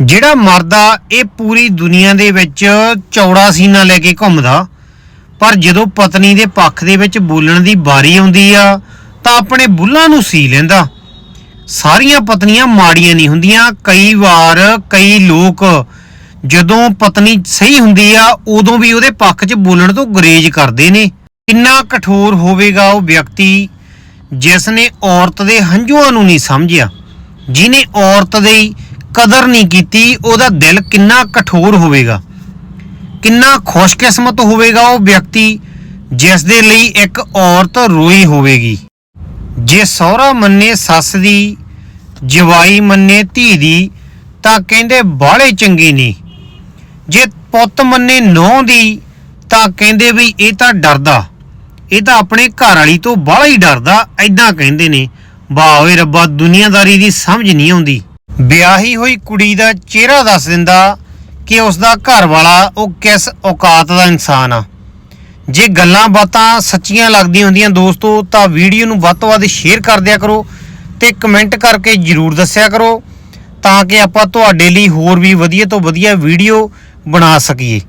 ਜਿਹੜਾ ਮਰਦਾ, ਇਹ ਪੂਰੀ ਦੁਨੀਆ ਦੇ ਵਿੱਚ ਚੌੜਾ ਸੀਨਾ ਲੈ ਕੇ ਘੁੰਮਦਾ। ਪਰ ਜਦੋਂ ਪਤਨੀ ਦੇ ਪੱਖ ਦੇ ਵਿੱਚ ਬੋਲਣ ਦੀ ਵਾਰੀ ਆਉਂਦੀ ਆ, ਤਾਂ ਆਪਣੇ ਬੁੱਲਾਂ ਨੂੰ ਸੀ ਲੈਂਦਾ। ਸਾਰੀਆਂ ਪਤਨੀਆਂ ਮਾੜੀਆਂ ਨਹੀਂ ਹੁੰਦੀਆਂ। ਕਈ ਵਾਰ, ਕਈ ਲੋਕ ਜਦੋਂ ਪਤਨੀ ਸਹੀ ਹੁੰਦੀ ਆ, ਉਦੋਂ ਵੀ ਉਹਦੇ ਪੱਖ 'ਚ ਬੋਲਣ ਤੋਂ ਗੁਰੇਜ਼ ਕਰਦੇ ਨੇ। ਕਿੰਨਾ ਕਠੋਰ ਹੋਵੇਗਾ ਉਹ ਵਿਅਕਤੀ ਜਿਸ ਨੇ ਔਰਤ ਦੇ ਹੰਝੂਆਂ ਨੂੰ ਨਹੀਂ ਸਮਝਿਆ ਜਿਨੇ ਔਰਤ ਦੇ ਕਦਰ ਨਹੀਂ ਕੀਤੀ, ਉਹਦਾ ਦਿਲ ਕਿੰਨਾ ਕਠੋਰ ਹੋਵੇਗਾ। ਕਿੰਨਾ ਖੁਸ਼ਕਿਸਮਤ ਹੋਵੇਗਾ ਉਹ ਵਿਅਕਤੀ, ਜਿਸ ਦੇ ਲਈ ਇੱਕ ਔਰਤ ਰੋਈ ਹੋਵੇਗੀ। ਜੇ ਸਹੁਰਾ ਮੰਨੇ ਸੱਸ ਦੀ, ਜਵਾਈ ਮੰਨੇ ਧੀ ਦੀ, ਤਾਂ ਕਹਿੰਦੇ ਬਾਹਲੇ ਚੰਗੇ ਨਹੀਂ ਜੇ ਪੁੱਤ ਮੰਨੇ ਨੌ ਦੀ, ਤਾਂ ਕਹਿੰਦੇ ਵੀ ਇਹ ਤਾਂ ਡਰਦਾ। ਇਹ ਤਾਂ ਆਪਣੇ ਘਰ ਵਾਲੀ ਤੋਂ ਬਾਹਲਾ ਹੀ ਡਰਦਾ ਐਦਾਂ ਕਹਿੰਦੇ ਨੇ। ਵਾਹ ਓਏ ਰੱਬਾ, ਦੁਨੀਆਦਾਰੀ ਦੀ ਸਮਝ ਨਹੀਂ ਆਉਂਦੀ। ਵਿਆਹੀ ਹੋਈ ਕੁੜੀ ਦਾ ਚਿਹਰਾ ਦੱਸ ਦਿੰਦਾ ਕਿ ਉਸ ਦਾ ਘਰ ਵਾਲਾ ਉਹ ਕਿਸ ਔਕਾਤ ਦਾ ਇਨਸਾਨ ਆ। ਜੇ ਗੱਲਾਂ ਬਾਤਾਂ ਸੱਚੀਆਂ ਲੱਗਦੀਆਂ ਹੁੰਦੀਆਂ ਦੋਸਤੋ, ਤਾਂ ਵੀਡੀਓ ਨੂੰ ਵੱਧ ਤੋਂ ਵੱਧ ਸ਼ੇਅਰ ਕਰ ਦਿਆ ਕਰੋ ਤੇ ਕਮੈਂਟ ਕਰਕੇ ਜਰੂਰ ਦੱਸਿਆ ਕਰੋ ਤਾਂ ਕਿ ਆਪਾਂ ਤੁਹਾਡੇ ਲਈ ਹੋਰ ਵੀ ਵਧੀਆ ਤੋਂ ਵਧੀਆ ਵੀਡੀਓ ਬਣਾ ਸਕੀਏ।